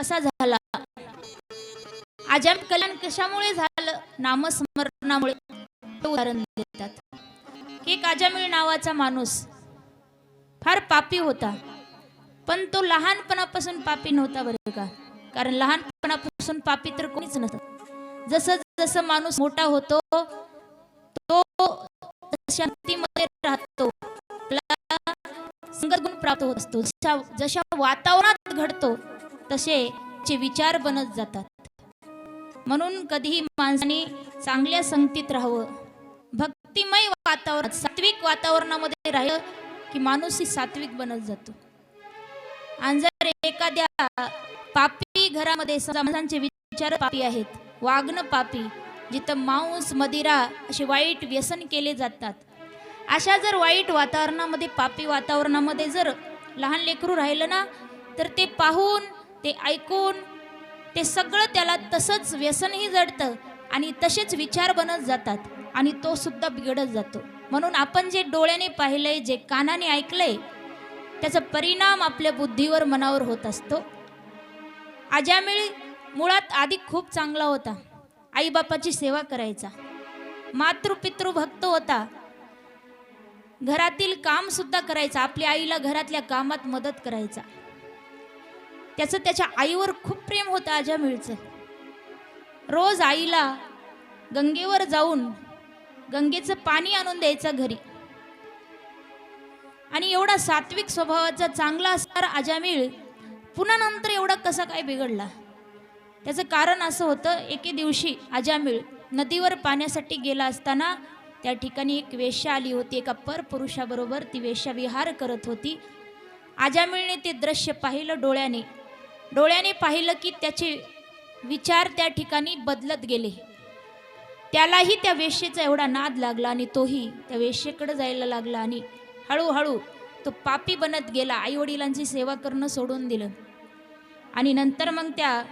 कसा झाला. आजाम कल्याण कशामुळे झालं? नामस्मरणामुळे. उदाहरण देतात. की एक आजामिळ नावाचा माणूस फार पापी होता. पण तो लहानपणापासून पापी नव्हता बरं का? कारण लहानपणापासून पापी तर कोणीच नसतं जसं जसं माणूस मोठा होतो तो शांतीमध्ये राहतो. आपला संगतगुण प्राप्त होत असतो. जशा जशा वातावरणात घडतो तसे चे विचार बनत जातात. म्हणून कधीही माणसाने चांगल्या संगतीत राहावं. भक्तिमय वातावरण सात्विक वातावरणामध्ये राहिलं की माणूस ही सात्विक बनत जातो. आणि जर एखाद्या पापी घरामध्ये माणसांचे विचार पापी आहेत वागणं पापी जिथं मांस मदिरा असे वाईट व्यसन केले जातात. अशा जर वाईट वातावरणामध्ये पापी वातावरणामध्ये जर लहान लेकरू राहिलं ना तर ते पाहून ते ऐकून ते सगळं त्याला तसंच व्यसनही जडतं आणि तसेच विचार बनत जातात आणि तो सुद्धा बिघडत जातो. म्हणून आपण जे डोळ्याने पाहिलंय जे कानाने ऐकलंय त्याचा परिणाम आपल्या बुद्धीवर मनावर होत असतो. आजामिळ मुळात आधी खूप चांगला होता. आईबापाची सेवा करायचा. मातृपितृ भक्त होता. घरातील कामसुद्धा करायचा. आपल्या आईला घरातल्या कामात मदत करायचा. त्याचं त्याच्या आईवर खूप प्रेम होतं आजामिळचं रोज आईला गंगेवर जाऊन गंगेचं पाणी आणून द्यायचं घरी. आणि एवढा सात्विक स्वभावाचा चांगला असणारा आजामिळ पुन्हा नंतर एवढा कसा काय बिघडला? त्याचं कारण असं होतं एके दिवशी आजामिळ नदीवर पाण्यासाठी गेला असताना त्या ठिकाणी एक वेश्या आली होती एका परपुरुषाबरोबर ती वेश्या विहार करत होती. आजामिळने ते दृश्य पाहिलं डोळ्याने. डोळ्याने पाहिलं की त्याचे विचार त्या ठिकाणी बदलत गेले. त्यालाही त्या वेश्येचा एवढा नाद लागला आणि तोही त्या वेश्येकडे जायला लागला आणि हळूहळू तो पापी बनत गेला आईवडिलांची सेवा करणं सोडून दिलं. आणि नंतर मग त्या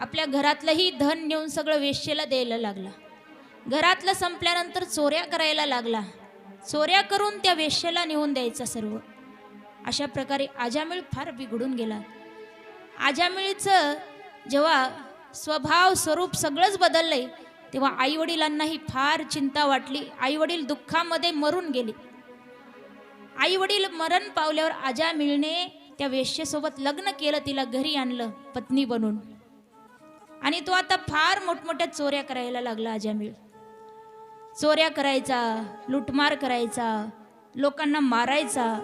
आपल्या घरातलंही धन नेऊन सगळं वेश्येला द्यायला लागला. घरातलं संपल्यानंतर चोऱ्या करायला लागला. चोऱ्या करून त्या वेश्येला नेऊन द्यायचा सर्व. अशा प्रकारे आजामिळ फार बिघडून गेला. आजामिळीचं जेव्हा स्वभाव स्वरूप सगळंच बदललंय तेव्हा आईवडिलांनाही फार चिंता वाटली. आईवडील दुःखामध्ये मरून गेले. आईवडील मरण पावल्यावर आजामिळने त्या वेश्येसोबत लग्न केलं तिला घरी आणलं पत्नी बनून. आणि तो आता फार मोठमोठ्या चोऱ्या करायला लागला आजामिळ चोऱ्या करायचा लुटमार करायचा लोकांना मारायचा.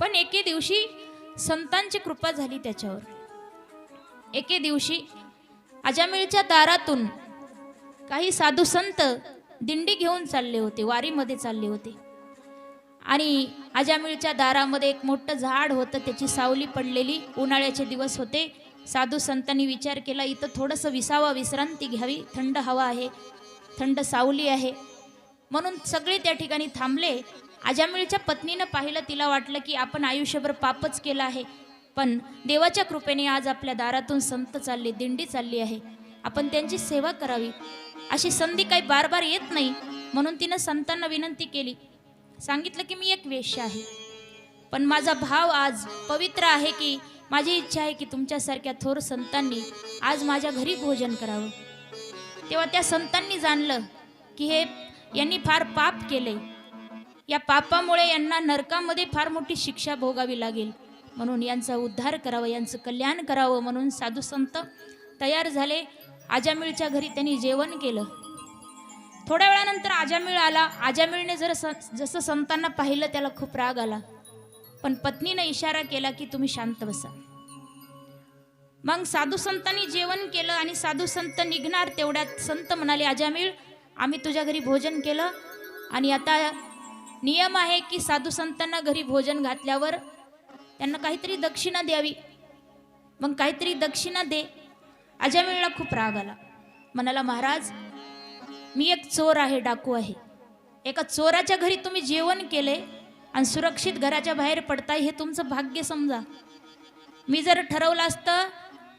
पण एके दिवशी संतांची कृपा झाली त्याच्यावर. एके दिवशी अजामिळच्या दारातून काही साधू संत दिंडी घेऊन चालले होते वारीमध्ये चालले होते. आणि अजामिळच्या दारामध्ये एक मोठं झाड होतं त्याची सावली पडलेली उन्हाळ्याचे दिवस होते. साधू संतांनी विचार केला इथं थोडंसं विसावा विश्रांती घ्यावी थंड हवा आहे थंड सावली आहे. म्हणून सगळे त्या ठिकाणी थांबले. अजामिळच्या पत्नीनं पाहिलं तिला वाटलं की आपण आयुष्यभर पापच केलं आहे. पण देवाच्या कृपेने आज आपल्या दारातून संत चालले दिंडी चालली आहे. आपण त्यांची सेवा करावी. अशी संधी काही बार बार येत नाही म्हणून तिनं संतांना विनंती केली. सांगितलं की मी एक वेश्य आहे. पण माझा भाव आज पवित्र आहे की माझी इच्छा आहे की तुमच्यासारख्या थोर संतांनी आज माझ्या घरी भोजन करावं. तेव्हा त्या संतांनी जाणलं की हे यांनी फार पाप केले या पापामुळे यांना नरकामध्ये फार मोठी शिक्षा भोगावी लागेल. म्हणून यांचा उद्धार करावा यांचं कल्याण करावं म्हणून साधू संत तयार झाले. आजामिळच्या घरी त्यांनी जेवण केलं. थोड्या वेळानंतर आजामिळ आला. आजामिळने जर स जसं संतांना पाहिलं त्याला खूप राग आला. पण पत्नीने इशारा केला की तुम्ही शांत बसा. मग साधू संतांनी जेवण केलं आणि साधू संत निघणार तेवढ्यात संत म्हणाले अजामिळ आम्ही तुझ्या घरी भोजन केलं आणि आता नियम आहे की साधू संतांना घरी भोजन घातल्यावर त्यांना काहीतरी दक्षिणा द्यावी. मग काहीतरी दक्षिणा दे. अजामिळला खूप राग आला. म्हणाला महाराज मी एक चोर आहे डाकू आहे. एका चोराच्या घरी तुम्ही जेवण केले आणि सुरक्षित घराच्या बाहेर पडताय हे तुमचं भाग्य समजा. मी जर ठरवलं असतं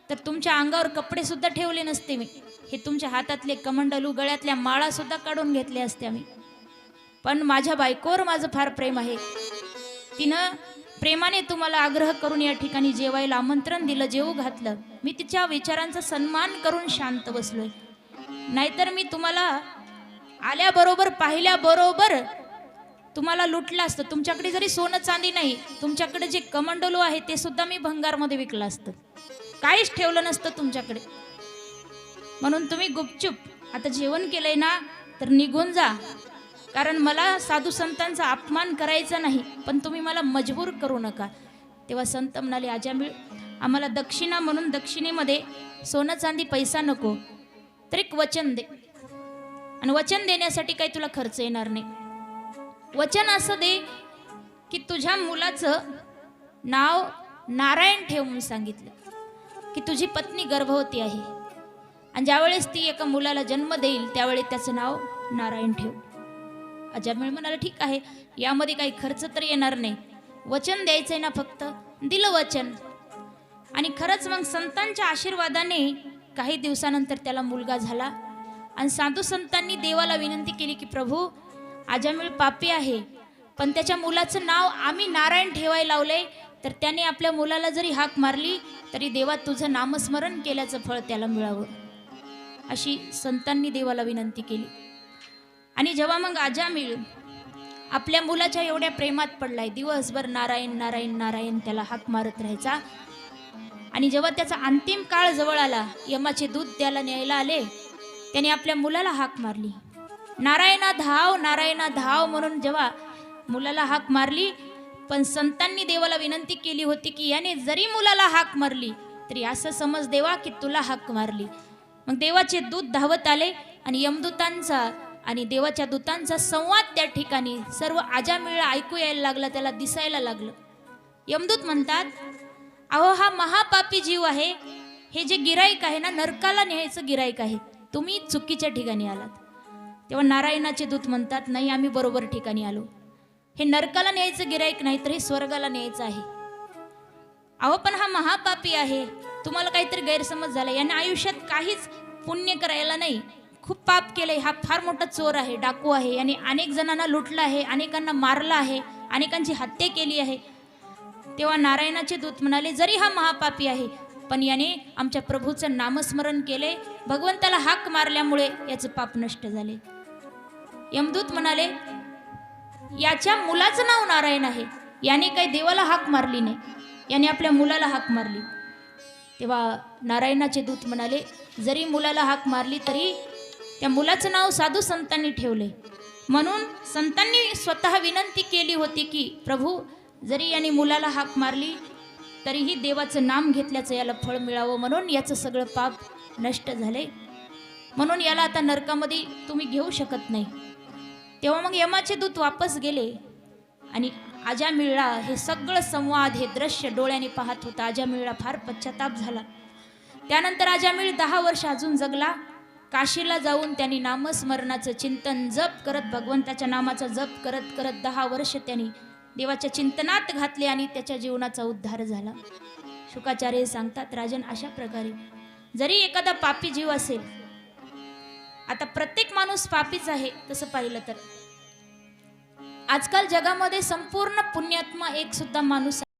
तर तुमच्या अंगावर कपडे सुद्धा ठेवले नसते मी. हे तुमच्या हातातले कमंडलू गळ्यातल्या माळा सुद्धा काढून घेतल्या असत्या मी. पण माझ्या बायकोवर माझं फार प्रेम आहे. तिनं प्रेमाने तुम्हाला आग्रह करून या ठिकाणी जेवायला आमंत्रण दिलं जेवू घातलं. मी तिच्या विचारांचा सन्मान करून शांत बसलोय. नाहीतर मी तुम्हाला आल्याबरोबर पाहिल्याबरोबर तुम्हाला लुटलं असतं. तुमच्याकडे जरी सोनं चांदी नाही तुमच्याकडे जे कमंडोलो आहे ते सुद्धा मी भंगारमध्ये विकलं असतं. काहीच ठेवलं नसतं तुमच्याकडे. म्हणून तुम्ही गुपचूप आता जेवण केलंय ना तर निघून जा. कारण मला साधू संतांचा अपमान करायचा नाही पण तुम्ही मला मजबूर करू नका. तेव्हा संत म्हणाले आजामिळ आम्हाला दक्षिणा म्हणून दक्षिणेमध्ये सोनं चांदी पैसा नको तर एक वचन दे. आणि वचन देण्यासाठी काही तुला खर्च येणार नाही. वचन असं दे की तुझ्या मुलाचं नाव नारायण ठेव म्हणून सांगितलं की तुझी पत्नी गर्भवती आहे. आणि ज्यावेळेस ती एका मुलाला जन्म देईल त्यावेळी त्याचं नाव नारायण ठेव. अजामिळ म्हणाला ठीक आहे यामध्ये काही खर्च तर येणार नाही. वचन द्यायचंय ना फक्त? दिलं वचन. आणि खरंच मग संतांच्या आशीर्वादाने काही दिवसानंतर त्याला मुलगा झाला. आणि साधू संतांनी देवाला विनंती केली की प्रभू आजामिळ पापी आहे पण त्याच्या मुलाचं नाव आम्ही नारायण ठेवायला लावलंय. तर त्याने आपल्या मुलाला जरी हाक मारली तरी देवा तुझं नामस्मरण केल्याचं फळ त्याला मिळावं. अशी संतांनी देवाला विनंती केली. आणि जेव्हा मग आजामिळ आपल्या मुलाच्या एवढ्या प्रेमात पडलाय दिवसभर नारायण नारायण नारायण त्याला हाक मारत राहायचा. आणि जेव्हा त्याचा अंतिम काळ जवळ आला यमाचे दूध त्याला न्यायला आले त्याने आपल्या मुलाला हाक मारली. नारायणा धाव नारायणा धाव म्हणून जेव्हा मुलाला हाक मारली पण संतांनी देवाला विनंती केली होती की याने जरी मुलाला हाक मारली तरी असं समज देवा की तुला हाक मारली. मग देवाचे दूध धावत आले आणि यमदूतांचा आणि देवाच्या दूतांचा संवाद त्या ठिकाणी सर्व आजामिळा ऐकू यायला लागला त्याला दिसायला लागलं. यमदूत म्हणतात अहो हा महापापी जीव आहे. हे जे गिराईक आहे ना नरकाला न्यायचं गिराईक आहे. तुम्ही चुकीच्या ठिकाणी आलात. तेव्हा नारायणाचे दूत म्हणतात नाही आम्ही बरोबर ठिकाणी आलो. हे नरकाला न्यायचं गिराईक नाही तर हे स्वर्गाला न्यायचं आहे. अहो पण हा महापापी आहे. तुम्हाला काहीतरी गैरसमज झाला. याने आयुष्यात काहीच पुण्य करायला नाही. खूप पाप केलंय. हा फार मोठा चोर आहे डाकू आहे. याने अनेक जणांना लुटलं आहे अनेकांना मारलं आहे अनेकांची हत्या केली आहे. तेव्हा नारायणाचे दूत म्हणाले जरी हा महापापी आहे पण याने आमच्या प्रभूचं नामस्मरण केले. भगवंताला हाक मारल्यामुळे याचं पाप नष्ट झाले. यमदूत म्हणाले याच्या मुलाचं नाव नारायण आहे. याने काही देवाला हाक मारली नाही. याने आपल्या मुलाला हाक मारली. तेव्हा नारायणाचे दूत म्हणाले जरी मुलाला हाक मारली तरी त्या मुलाचं नाव साधू संतांनी ठेवले. म्हणून संतांनी स्वतः विनंती केली होती की प्रभू जरी याने मुलाला हाक मारली तरीही देवाचं नाम घेतल्याचं याला फळ मिळावं म्हणून याचं सगळं पाप नष्ट झाले. म्हणून याला आता नरकामध्ये तुम्ही घेऊ शकत नाही. तेव्हा मग यमाचे दूत वापस गेले आणि आजा मिळला हे सगळं संवाद हे दृश्य डोळ्याने पाहत होता. आजा मिळला फार पश्चाताप झाला. त्यानंतर आजामिळ दहा वर्ष अजून जगला. काशीला जाऊन त्यांनी नामस्मरणाचं चिंतन जप करत भगवंताच्या नामाचा जप करत करत दहा वर्ष त्यांनी देवाच्या चिंतनात घातले आणि त्याच्या जीवनाचा उद्धार झाला. शुकाचार्य सांगतात राजन अशा प्रकारे जरी एखादा पापी जीव असेल आता प्रत्येक माणूस पापीच आहे तसं पाहिलं तर. आजकाल जगामध्ये संपूर्ण पुण्यात्मा एक सुद्धा माणूस